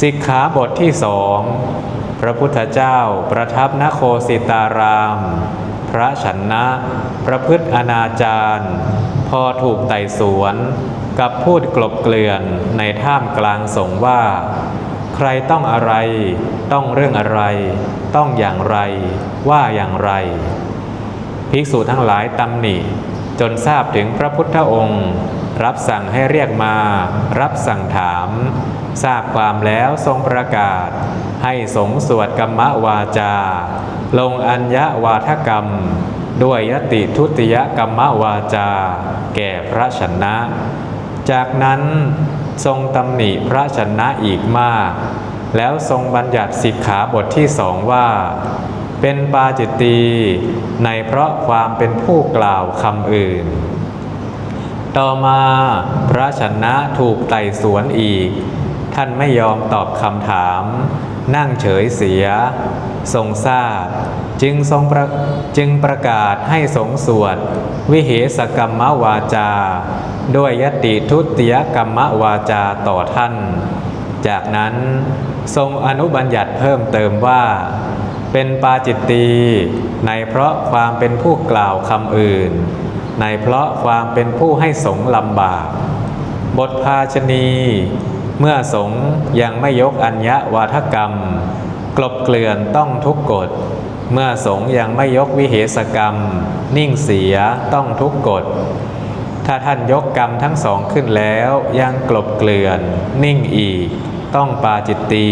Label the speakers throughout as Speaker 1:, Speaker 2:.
Speaker 1: สิกขาบทที่สองพระพุทธเจ้าประทับนโคสิตาราม พระชนนะ ประพฤติอนาจารพอถูกไต่สวน กับพูดกลบเกลื่อนในท่ามกลางสงว่า ใครต้องอะไร ต้องเรื่องอะไร ต้องอย่างไร ว่าอย่างไร ภิกษุทั้งหลายตำหนิ จนทราบถึงพระพุทธองค์ รับสั่งให้เรียกมา รับสั่งถาม ทราบความแล้วทรงประกาศ ให้สงสวดกรรมวาจา ลงอัญญวาทกรรม ด้วยยติทุติยกรรมวาจา แก่พระชนะ จากนั้นทรงตำหนิพระชนะอีกมาก แล้วทรงบัญญัติสิกขาบทที่สองว่าเป็นปาจิตตีในเพราะความเป็นผู้กล่าวคำอื่น ต่อมาพระชนะถูกไต่สวนอีก ท่านไม่ยอมตอบคำถาม นั่งเฉยเสีย ทรงทราบ จึงทรงประจึงประกาศให้สงสวด วิเหสกรรมวาจา ด้วยยติทุติยกรรมวาจาต่อท่าน จากนั้นทรงอนุบัญญัติเพิ่มเติมว่า เป็นปาจิตตีในเพราะความเป็นผู้กล่าวคำอื่น ในเพราะความเป็นผู้ให้สงลำบาก บทภาชนี เมื่อสงยังไม่ยกอัญญวาทกรรม กลบเกลื่อนต้องทุกกฎ เมื่อสงยังไม่ยกวิเหสกรรม นิ่งเสียต้องทุกกฎ ถ้าท่านยกกรรมทั้งสองขึ้นแล้วยังกลบเกลื่อน นิ่งอีก ต้องปาจิตตี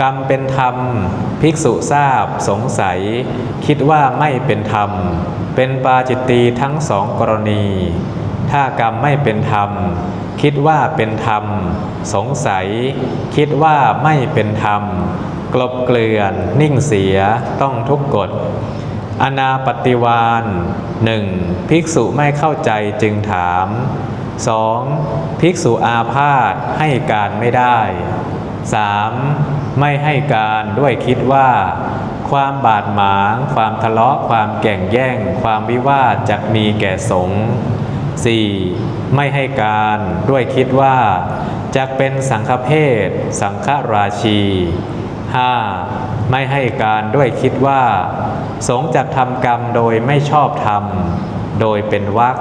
Speaker 1: กรรมเป็นธรรม ภิกษุทราบ สงสัย คิดว่าไม่เป็นธรรม เป็นปาจิตตีทั้งสองกรณี ถ้ากรรมไม่เป็นธรรม คิดว่าเป็นธรรม สงสัย คิดว่าไม่เป็นธรรม กลบเกลื่อน นิ่งเสียต้องทุกกฎอนาปฏิวานหนึ่งภิกษุไม่เข้าใจจึงถาม 2. ภิกษุอาพาธให้การไม่ได้ 3. ไม่ให้การด้วยคิดว่า ความบาดหมาง ความทะเลาะ ความแก่งแย่ง ความวิวาทจะมีแก่สงฆ์ 4. ไม่ให้การด้วยคิดว่าจะเป็นสังฆเพศสังฆราชี 5. ไม่ให้การด้วยคิดว่า สงฆ์จะทำกรรมโดยไม่ชอบธรรม โดยเป็นวัก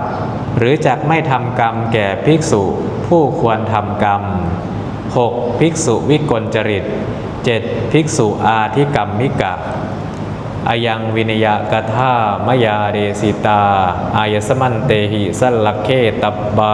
Speaker 1: หรือจะไม่ทำกรรมแก่ภิกษุผู้ควรทำกรรม 6. ภิกษุวิกลจริต 7. ภิกษุอาธิกรรมมิกะอายังวินยกถามยาเดสิตา อายสมันเตหิสัลลเคตับบา